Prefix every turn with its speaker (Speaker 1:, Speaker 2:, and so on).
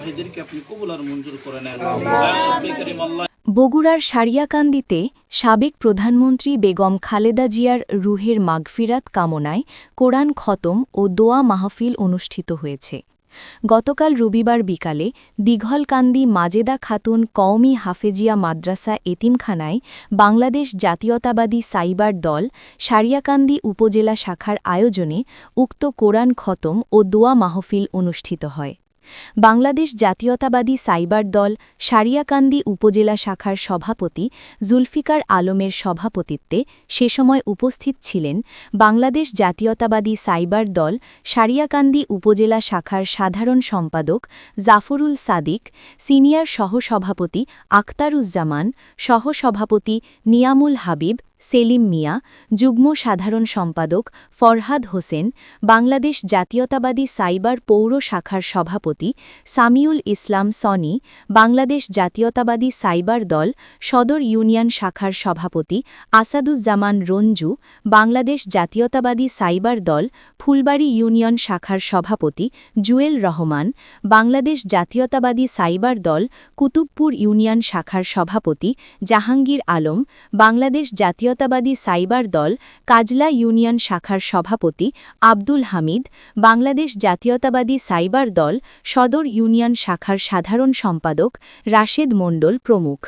Speaker 1: ভাইদেরকে আপনি কবুল আর মঞ্জুর করে নেন। রাব্বে কারীম আল্লাহ
Speaker 2: বগুড়ার সারিয়াকান্দিতে সাবেক প্রধানমন্ত্রী বেগম খালেদা জিয়ার রুহের মাগফিরাত কামনায় কোরআন খতম ও দোয়া মাহফিল অনুষ্ঠিত হয়েছে। গতকাল রবিবার বিকালে দীঘলকান্দি মাজেদা খাতুন কওমি হাফেজিয়া মাদ্রাসা এতিমখানায় বাংলাদেশ জাতীয়তাবাদী সাইবার দল সারিয়াকান্দি উপজেলা শাখার আয়োজনে উক্ত কোরআন খতম ও দোয়া মাহফিল অনুষ্ঠিত হয়। বাংলাদেশ জাতীয়তাবাদী সাইবার দল সারিয়াকান্দি উপজেলা শাখার সভাপতি জুলফিকার আলমের সভাপতিত্বে সে সময় উপস্থিত ছিলেন বাংলাদেশ জাতীয়তাবাদী সাইবার দল সারিয়াকান্দি উপজেলা শাখার সাধারণ সম্পাদক জাফরুল সাদিক, সিনিয়র সহসভাপতি আখতারুজ্জামান, সহসভাপতি নিয়ামুল হাবিব সেলিম মিয়া, যুগ্ম সাধারণ সম্পাদক ফরহাদ হোসেন, বাংলাদেশ জাতীয়তাবাদী সাইবার পৌর শাখার সভাপতি সামিউল ইসলাম সনি, বাংলাদেশ জাতীয়তাবাদী সাইবার দল সদর ইউনিয়ন শাখার সভাপতি আসাদুজ্জামান রঞ্জু, বাংলাদেশ জাতীয়তাবাদী সাইবার দল ফুলবাড়ি ইউনিয়ন শাখার সভাপতি জুয়েল রহমান, বাংলাদেশ জাতীয়তাবাদী সাইবার দল কুতুবপুর ইউনিয়ন শাখার সভাপতি জাহাঙ্গীর আলম, বাংলাদেশ জাতীয়তাবাদী সাইবার দল কাজলা ইউনিয়ন শাখার সভাপতি আব্দুল হামিদ, বাংলাদেশ জাতীয়তাবাদী সাইবার দল সদর ইউনিয়ন শাখার সাধারণ সম্পাদক রাশেদ মণ্ডল প্রমুখ।